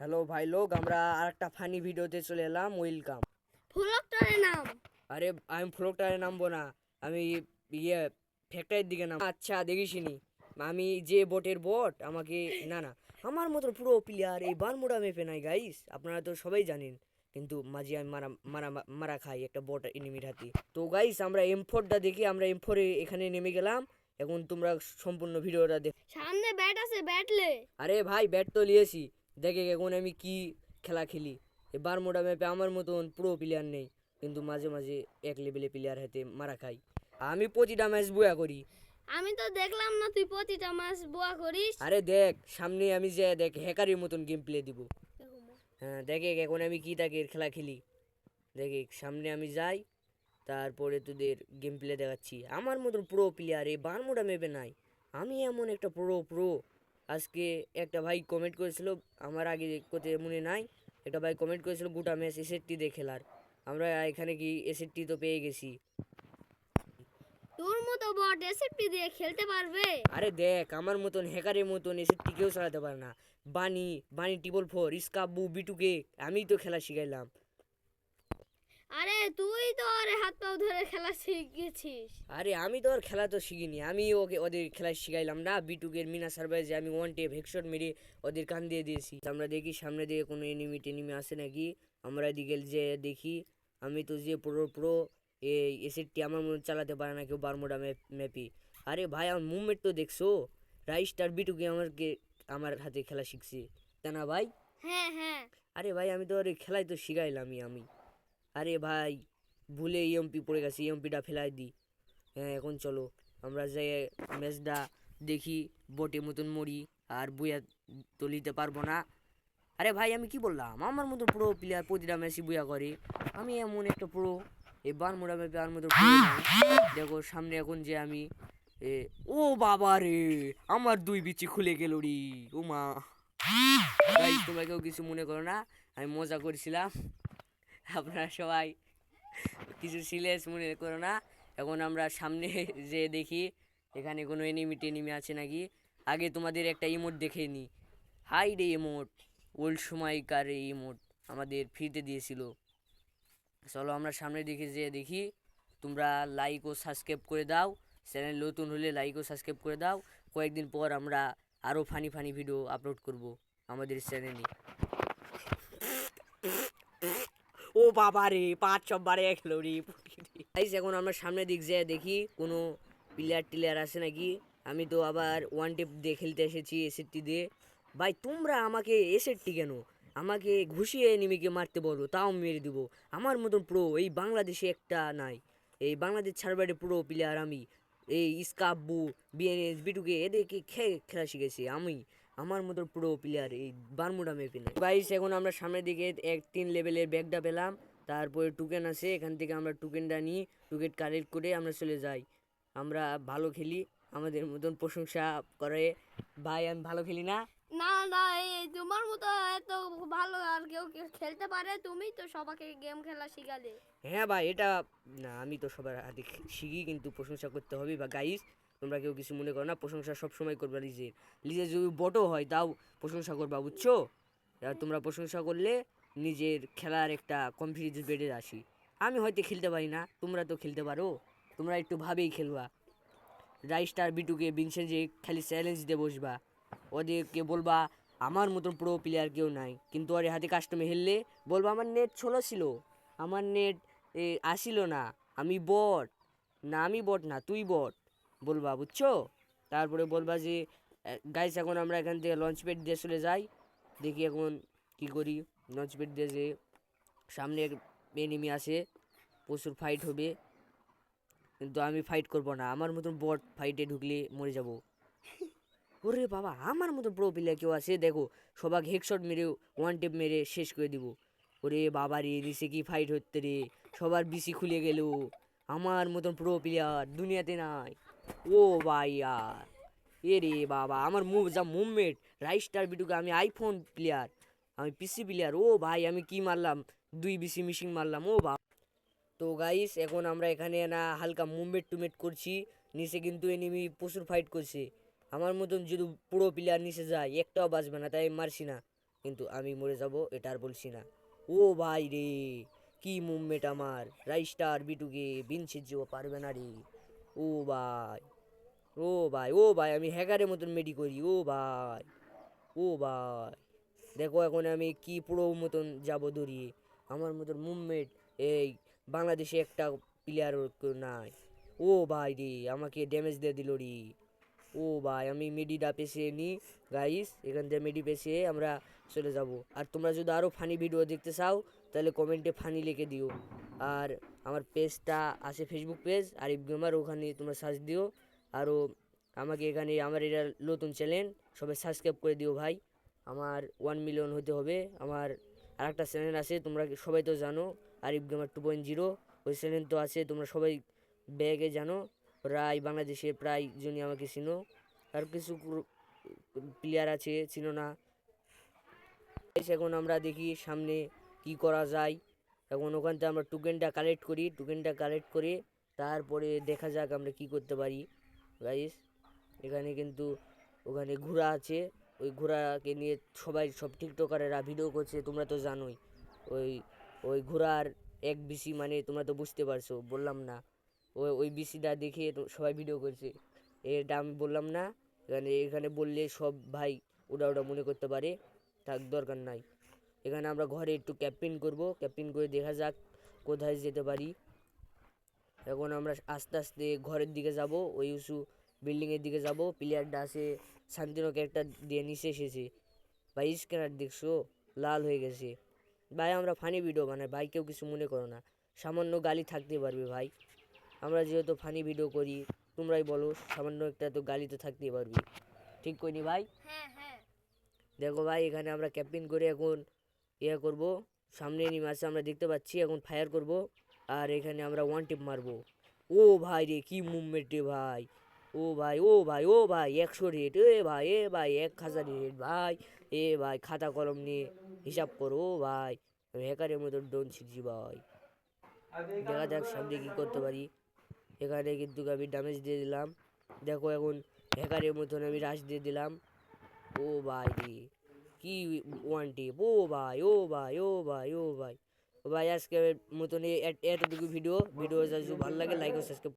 Hello ভাই লোক আমরা আর একটা ফানি ভিডিওতে চলে এলাম ওয়েলকাম ফুলকটারের নাম। আরে আমি ফ্লোকটারে নামবো না আমি ইয়ে ফ্যাক্টরির দিকে নাম। আচ্ছা দেখিসনি আমি যে বোটের বোট আমাকে না না আমার মতো পুরো প্লেয়ার এই বারমুডা মেপে নাই গাইস আপনারা তো সবাই জানেন কিন্তু মাঝে আমি মারা মারা মারা খাই একটা বোট এনিমির হাতে। তো গাইস আমরা এম ফোরটা দেখি আমরা এম ফোরে এখানে নেমে গেলাম এখন তোমরা সম্পূর্ণ ভিডিওটা দেখ সামনে ব্যাট আছে ব্যাটলে আরে ভাই ব্যাট তো নিয়েছি দেখে এখন আমি কি খেলা খেলি। এই বারমোডা ম্যাপে আমার মতন পুরো প্লেয়ার নেই কিন্তু মাঝে মাঝে এক লেভেলে প্লেয়ার হাতে মারা খাই। আমি প্রতিটা ম্যাচ বয়া করি। আমি তো দেখলাম না তুই প্রতিটা ম্যাচ বোয়া করিস। আরে দেখ সামনে আমি যে দেখ হ্যাকারের মতন গেম প্লে দিব। হ্যাঁ দেখে এখন আমি কি তাকে খেলা খেলি। দেখে সামনে আমি যাই তারপরে তোদের গেম প্লে দেখাচ্ছি। আমার মতন প্রো প্লেয়ার এই বারমোডা মেপে নাই। আমি এমন একটা প্রো প্রো আজকে একটা ভাই কমেন্ট করেছিল আমার আগে কোথায় মনে নাই। একটা ভাই কমেন্ট করেছিল গোটা ম্যাচ এসেটটি দিয়ে খেলার। আমরা এখানে কি এসেটটি তো পেয়ে গেছি। তোর মতো বট এসএফটি দিয়ে খেলতে পারবে? আরে দেখ আমার মতন হ্যাকারের মতন এসেটটি কেউ চালাতে পারে না। বানি বানি টিবল ফোর ইস্কাবু বিটুকে আমি তো খেলা শিখাইলাম। আরে তুই তো আরে হাত পাও ধরে খেলা শিখেছিস। আরে আমি তো আর খেলা তো শিখিনি আমি ওকে ওদের খেলা শিখাইলাম না বিটুকের মিনা সার্ভাইজে আমি ওয়ান টেপ হেডশট মেরে ওদের কান দিয়ে দিয়েছি। আমরা দেখি সামনে দিয়ে কোনো এনিমি টেনিমি আসে নাকি আমরা এদিকে যে দেখি আমি তো যে পুরো পুরো এই এসেটটি আমার মনে চালাতে পারে না কেউ বারমোডা ম্যাপ ম্যাপি আরে ভাই আমার মুভমেন্ট তো দেখছ? রাইস্টার বিটুকে আমাকে আমার হাতে খেলা শিখছে। তা না ভাই? হ্যাঁ হ্যাঁ। আরে ভাই আমি তো আরে খেলাই তো শিখাইলামই আমি। আরে ভাই, ভুলে ইএমপি পড়ে গেছে ইএমপিটা ফেলাই দিই হ্যাঁ এখন চলো, আমরা যাই ম্যাচটা দেখি, বটে মতন মরি, আর বইয়া তো নিতে পারব না। আরে ভাই, আমি কি বললাম? আমার মতো পুরো প্লেয়ার প্রতিটা ম্যাচই বইয়া করে। আমি এমন একটা পুরো এই বারমোড়া ম্যাপে আর মতো দেখো, সামনে এখন যে আমি, এ, ও বাবা রে, আমার দুই বিচি খুলে গেল রে, ও মা। কেউ কিছু মনে করো না, আমি মজা করছিলাম। আপনারা সবাই কিছু সিরিয়াস মনে করো না। এখন আমরা সামনে যে দেখি, এখানে কোনো এনিমি টেনিমি আছে নাকি? আগে তোমাদের একটা ইমোট দেখে নি। হাই রে ইমোট ওল্ড সময়কার এই ইমোট আমাদের ফ্রিতে দিয়েছিল। চলো আমরা সামনে দিকে যে দেখি। তোমরা লাইক ও সাবস্ক্রাইব করে দাও। চ্যানেল নতুন হলে লাইক ও সাবস্ক্রাইব করে দাও। কয়েকদিন পর আমরা আরও ফানি ফানি ভিডিও আপলোড করব আমাদের চ্যানেলে ও বাবা রে পাঁচ সব বারে খেলো রে গাইস এখন আমরা সামনের দিক যেয়ে দেখি, কোনো প্লেয়ার টিলেয়ার আছে নাকি? আমি তো আবার ওয়ান টেপ দিয়ে খেলতে এসেছি এসেটটি দিয়ে। ভাই, তোমরা আমাকে এসেটটি কেন? আমাকে ঘুষিয়ে নিমিকে মারতে বলো, তাও মেরে দিব। আমার মতন প্রো এই বাংলাদেশে একটা নাই। এই বাংলাদেশ ছাড়বারে প্রো প্লেয়ার আমি। এই ইস্কাব্বু বিএনএস বিটুকে এদেরকে খেয়ে খেলা শিখেছি আমি। আমার মতো প্রো প্লেয়ার এই বারমুডা মেপে নেই। বাইশ এখন আমরা সামনের দিকে এক তিন লেভেলের ব্যাগটা পেলাম। তারপরে টুকেন আছে এখান থেকে আমরা টুকেনটা নিই টুকেট কালেক্ট করে আমরা চলে যাই। আমরা ভালো খেলি আমাদের মতন প্রশংসা করে। ভাই আমি ভালো খেলি না? না না তোমার মতো এত ভালো আর কেউ খেলতে পারে? তুমি তো সবাইকে গেম খেলা শিখালে। হ্যাঁ ভাই এটা না আমি তো সবার শিখি কিন্তু প্রশংসা করতে হবে। বা গাইস তোমরা কেউ কিছু মনে করো না, প্রশংসা সবসময় করবা লিজের লিজের যদি বটও হয়, তাও প্রশংসা করবা, বুঝছ? আর তোমরা প্রশংসা করলে নিজের খেলার একটা কনফিডেন্স বেড়ে আসি। আমি হয়তো খেলতে পারি না, তোমরা তো খেলতে পারো। তোমরা একটু ভাবেই খেলবা। রাইস্টার বিটুকে বিনসেন যে খালি চ্যালেঞ্জ দিয়ে বসবা, ওদেরকে বলবা, আমার মতন প্রো প্লেয়ার কেউ নাই। কিন্তু ওর হাতে কাস্টমে হেললে বলবা, আমার নেট ছোলো ছিল, আমার নেট আসিল না, আমি বট। না, আমি বট না, তুই বট। বলবা, বুঝছ? তারপরে বলবা যে গাইস এখন আমরা এখান থেকে লঞ্চ প্যাড দিয়ে চলে যাই। দেখি এখন কি করি। লঞ্চ প্যাড দিয়ে যে সামনে এনিমি আসে প্রচুর ফাইট হবে। কিন্তু আমি ফাইট করব না। আমার মতন বট ফাইটে ঢুকলে মরে যাব। ওরে বাবা, আমার মতন প্রো প্লেয়ার কেউ আছে? দেখো সবাইকে হেডশট মেরে ওয়ান টেপ মেরে শেষ করে দিব। ওরে বাবা রে নিচে কি ফাইট হচ্ছে রে? সবার বিসি খুলে গেল। আমার মতন প্রো প্লেয়ার দুনিয়াতে নাই। ও ভাই আর এ রে বাবা, আমার মুভ যা মুভমেন্ট, রাইস্টার বিটুকে আমি আইফোন প্লেয়ার, আমি পিসি প্লেয়ার, ও ভাই আমি কি মারলাম? দুই বিসি মিশিং মারলাম, ও বাবা তো গাইস, এখন আমরা এখানে না হালকা মুভমেন্ট টুমেট করছি, নিচে কিন্তু এনিমি প্রচুর ফাইট করছে। আমার মতন যদি পুরো প্লেয়ার নিচে যায়, একটাও বাঁচবে না, তাই মারছি না। কিন্তু আমি মরে যাব, এটা আর বলছি না। ও ভাই রে, কি মুভমেন্ট আমার, রাইস্টার বিটুকে বিনছে যে পারবে না রে। ও ভাই ও ভাই ও ভাই, আমি হ্যাকারের মতন মেডি করি ও ভাই ও ভাই। দেখো এখন আমি কি পুরো মতন যাব দৌড়িয়ে আমার মতন মুভমেন্ট এই বাংলাদেশে একটা প্লেয়ার নাই। ও ভাই রে, আমাকে ড্যামেজ দিয়ে দিল রে। ও ভাই, আমি মেডিটা পেছে নি গাইস এখান থেকে মেডি পেছে আমরা চলে যাব। আর তোমরা যদি আরও ফানি ভিডিও দেখতে চাও, তাহলে কমেন্টে ফানি লিখে দিও। আর আমার পেজটা আছে ফেসবুক পেজ আরিফ গেমার ওখানে তোমরা সার্চ দিও। আরও আমাকে এখানে, আমার এটা নতুন চ্যানেল সবাই সাবস্ক্রাইব করে দিও ভাই। আমার ওয়ান মিলিয়ন হতে হবে। আমার আর একটা চ্যানেল আছে, তোমরা সবাই তো জানো Arif gamer two point zero ওই চ্যানেল তো আছে, তোমরা সবাই ব্যাগে জানো। প্রায় বাংলাদেশে প্রায় জনই আমাকে চিনো। আর কিছু প্লেয়ার আছে, চিনো না। এখন আমরা দেখি সামনে কি করা যায়। এখন ওখান থেকে আমরা টোকেনটা কালেক্ট করি টোকেনটা কালেক্ট করে তারপরে দেখা যাক আমরা কি করতে পারি। গাইস এখানে কিন্তু ওখানে ঘোড়া আছে। ওই ঘোড়াকে নিয়ে সবাই সব টিকটকারেরা ভিডিও করছে, তোমরা তো জানোই। ওই ওই ঘোড়ার এক বিসি মানে তোমরা তো বুঝতে পারছ, বললাম না। ওই ওই বিসিটা দেখে সবাই ভিডিও করছে। এটা আমি বললাম না, এখানে এখানে বললে সব ভাই ওটা ওটা মনে করতে পারে, থাক দরকার নাই। এখানে আমরা ঘরে একটু ক্যাম্পিং করব। ক্যাম্পিং করে দেখা যাক কোথায় যেতে পারি। এখন আমরা আস্তে আস্তে ঘরের দিকে যাব। ওই উঁচু বিল্ডিংয়ের দিকে যাব। প্লেয়ারটা আছে শান্তিনকে একটা দিয়ে নিচে এসেছে। ভাই স্ক্যানার দেখছ? লাল হয়ে গেছে। ভাই আমরা ফানি ভিডিও বানাই। ভাই কেউ কিছু মনে করো না। সামান্য গালি থাকতে পারবে ভাই। আমরা যেহেতু ফানি ভিডিও করি তোমরাই বলো সামান্য একটা তো গালি তো থাকতেই পারবে। ঠিক করিনি ভাই? হ্যাঁ হ্যাঁ। দেখো ভাই এখানে আমরা ক্যাম্পিং করে এখন ইয়ে করব। সামনে এনিমি আছে, আমরা দেখতে পাচ্ছি, এখন ফায়ার করব। আর এখানে আমরা ওয়ান টিপ মারবো। ও ভাই রে, কি মুভমেন্ট রে ভাই। ও ভাই ও ভাই ও ভাই, একশো রেট এ ভাই এ ভাই, এক হাজার রেট ভাই। এ ভাই, খাতা কলম নিয়ে হিসাব করো, ও ভাই। হ্যাকারের মতো ডোন ছিটছি ভাই। দেখা যাক সামনে কী করতে পারি। এখানে কিন্তু আমি ড্যামেজ দিয়ে দিলাম। দেখো এখন হ্যাকারের মতন আমি রাশ দিয়ে দিলাম। ও ভাই রে কি ওয়ান টিপ ও ভাই ও ভাই ও ভাই ও ভাই ও ভাই আজকের মতন এ- এতটুকু ভিডিও ভিডিও যদি ভালো লাগে লাইক ও সাবস্ক্রাইব